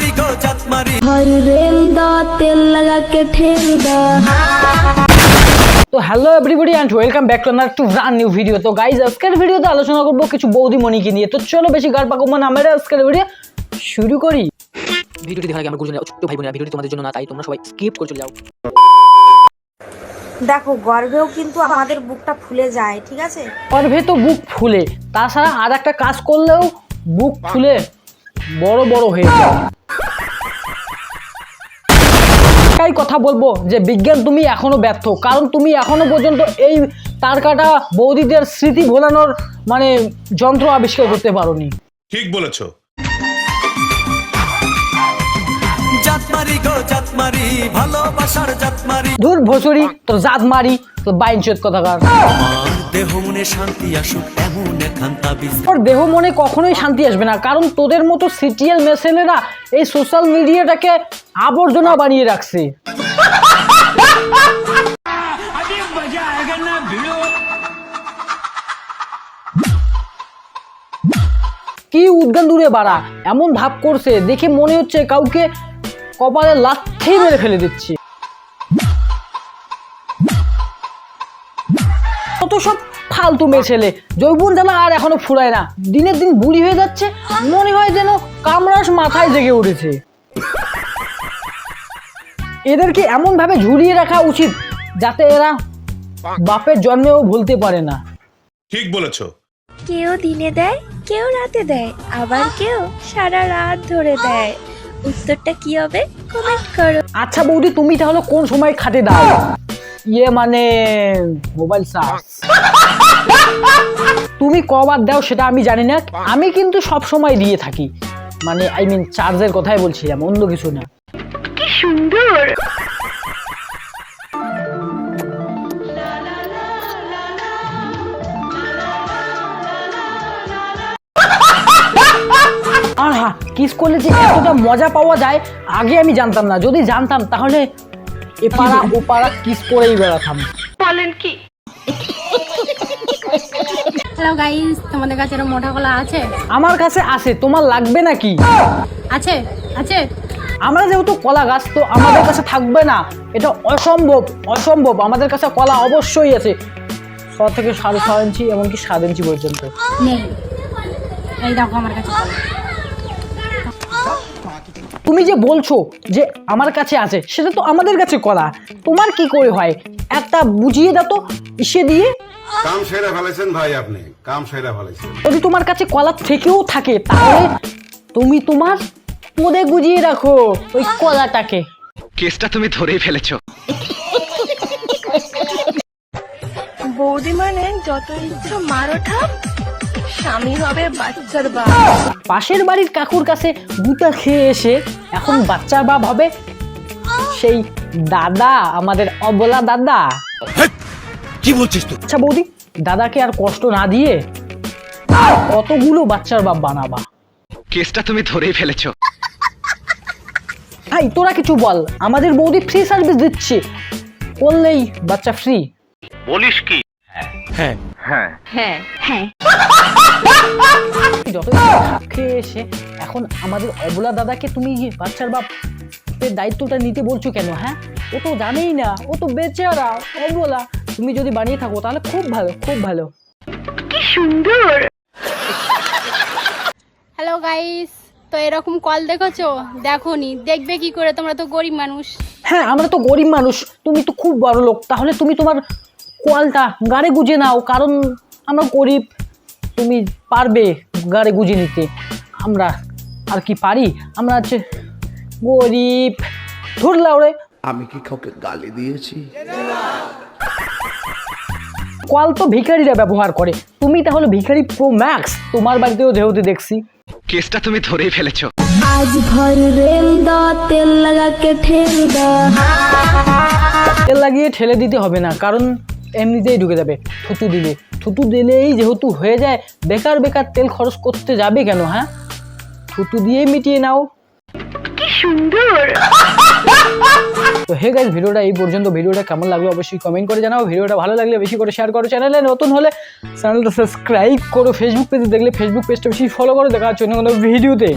মারি গো চাঁদ মারি। হর রেল দা তেল লাগা কে ঠেল দা। তো hello everybody and welcome back to আমার টু ব্রান্ড নিউ ভিডিও তো গাইজ আজকের ভিডিওতে আলোচনা করব কিছু বৌদি বৌদিমণিকে নিয়ে। তো চলো বেশি গাড় পাকবো না আমরা আজকের ভিডিও শুরু করি। ভিডিওটি দেখার আগে আমার গুরুজনেরা ছোট ভাই বোনেরা ভিডিওটি তোমাদের জন্য না তাই তোমরা সবাই স্কিপ করে চলে যাও। দেখো গর্ভেও কিন্তু আমাদের বুকটা ফুলে যায় ঠিক আছে? গর্ভে তো বুক ফুলে তাছাড়া আর একটা কাজ করলেও বুক ফুলে বড় বড় হয়ে যায়। তাই কথা বলব যে বিজ্ঞান তুমি এখনও ব্যর্থ। কারণ তুমি এখনও পর্যন্ত এই তার কাটা বৌদিদের স্মৃতি ভোলানোর মানে যন্ত্র আবিষ্কার করতে পারোনি। ঠিক বলেছ। জাত মারি গো জাত ভালোবাসার জাত মারি ধুর ভসুরি তোর জাত মারি তোর বাইন চোদ কথাকার। দেহ মনে শান্তি আসুক, এমন এখান তাবিজ তোর দেহ মনে কখনোই শান্তি আসবে না, কারণ তোদের মতো সিটিএল মেসেলেরা এই সোশ্যাল মিডিয়াটাকে আবর্জনা বানিয়ে রাখছে। কি উদ্গান দূরে বাড়া, এমন ভাব করছে, দেখে মনে হচ্ছে কাউকে কপালে লাথি মেরে ফেলে দিচ্ছি। সব ফালতু মেয়ে ছেলে। জৈবন জ্বালা আর এখনও ফুরায় না। দিনের দিন বুড়ি হয়ে যাচ্ছে মনে হয় যেন কামরাস মাথায় জেগে উঠেছে। এদেরকে এমন ভাবে ঝুলিয়ে রাখা উচিত যাতে এরা বাপের জন্মেও ভুলতে পারে না। ঠিক বলেছ। কেউ দিনে দেয় কেউ রাতে দেয় আবার কেউ সারা রাত ধরে দেয়। উত্তরটা কি হবে? কমেন্ট করো। আচ্ছা বৌদি তুমি তাহলে কোন সময় খাটে দাও ইয়ে মানে মোবাইল চার্জ তুমি কবার দাও সেটা আমি জানি না। আমি কিন্তু সব সময় দিয়ে থাকি। মানে আই মিন চার্জের কথাই বলছিলাম অন্য কিছু না। আর হ্যাঁ কিস করলে যে এতটা মজা পাওয়া যায় আগে আমি জানতাম না। যদি জানতাম তাহলে এ পাড়া ও পাড়া কিস করেই বেড়াতাম। হ্যালো গাইস তোমাদের কাছে এরকম মোটা কলা আছে? আমার কাছে আছে তোমার লাগবে নাকি? আছে আছে। আমরা যেহেতু কলা গাছ তো আমাদের কাছে থাকবে না। এটা অসম্ভব অসম্ভব। আমাদের কাছে কলা অবশ্যই আছে। ছ থেকে সাড়ে ছ ইঞ্চি এমনকি সাত ইঞ্চি পর্যন্ত। নেই। এই দেখো আমার কাছে কলা। তুমি যে বলছো যে আমার কাছে আছে সেটা তো আমাদের কাছে কলা তোমার কি করে হয়? একটা বুঝিয়ে দাও তো ইসে দিয়ে। কাম সেরা ফেলেছেন ভাই আপনি কাম সেরা ফেলেছেন। যদি তোমার কাছে কলা থেকেও থাকে তাহলে তুমি তোমার পদে গুজিয়ে রাখো ওই কলাটাকে। কেসটা তুমি ধরেই ফেলেছো। বৌদি মানে যত ইচ্ছা মারো ঠাপ। স্বামী হবে বাচ্চার বাপ। পাশের বাড়ির কাকুর কাছে গুটা খেয়ে এসে এখন বাচ্চার বাপ হবে সেই দাদা আমাদের অবলা দাদা। কি বলছিস তুই? আচ্ছা বৌদি দাদাকে আর কষ্ট না দিয়ে আর কতগুলো বাচ্চার বাপ বানাবা? কেসটা তুমি ধরেই ফেলেছো। ভাই তোরা কিছু বল আমাদের বৌদি ফ্রি সার্ভিস দিচ্ছে। করলেই বাচ্চা ফ্রি বলিস কি? হ্যাঁ। হ্যাঁ। হ্যাঁ খাপ খেয়ে এসে এখন আমাদের অবলা দাদাকে তুমি বাচ্চার বাপ দায়িত্বটা নিতে বলছো কেন হ্যাঁ? ও তো জানেই না ও তো বেচারা অবলা। তুমি যদি বানিয়ে থাকো তাহলে খুব ভালো খুব ভালো। কি সুন্দর! হ্যালো গাইস তো এরকম কল দেখেছ? দেখোনি। দেখবে কি করে? তোমরা তো গরিব মানুষ। হ্যাঁ আমরা তো গরিব মানুষ। তুমি তো খুব বড় লোক। তাহলে তুমি তোমার কলটা গাড়ি গুজে নাও কারণ আমরা গরিব। তুমি পারবে গাড়ি গুজে নিতে? আমরা আর কি পারি? আমরা হচ্ছে গরিব। ধরলা ওরে আমি কি কাউকে গালি দিয়েছি? কল তো ভিখারিরা ব্যবহার করে। তুমি তাহলে ভিখারি প্রো ম্যাক্স। তোমার বাড়িতেও দেহতে দেখছি। কেসটা তুমি ধরেই ফেলেছো। আজ ঘর রেল দা তেল লাগা কে ঠেল দা। তেল লাগিয়ে ঠেলে দিতে হবে না কারণ এমনিতেই ঢুকে যাবে। থুতু দিলে। থুতু দিলেই যেহেতু হয়ে যায় বেকার বেকার তেল খরচ করতে যাবে কেন হ্যাঁ? থুতু দিয়েই মিটিয়ে নাও। সুন্দর! তো হে গাইজ ভিডিওটা এই পর্যন্ত। ভিডিওটা কেমন লাগল অবশ্যই কমেন্ট করে জানাও। ভিডিওটা ভালো লাগলে বেশি করে শেয়ার করো চ্যানেলে নতুন হলে চ্যানেলটা সাবস্ক্রাইব করো। ফেসবুক পেজে দেখলে ফেসবুক পেজটা বেশি ফলো করো। দেখা হচ্ছে অন্য কোনো ভিডিওতে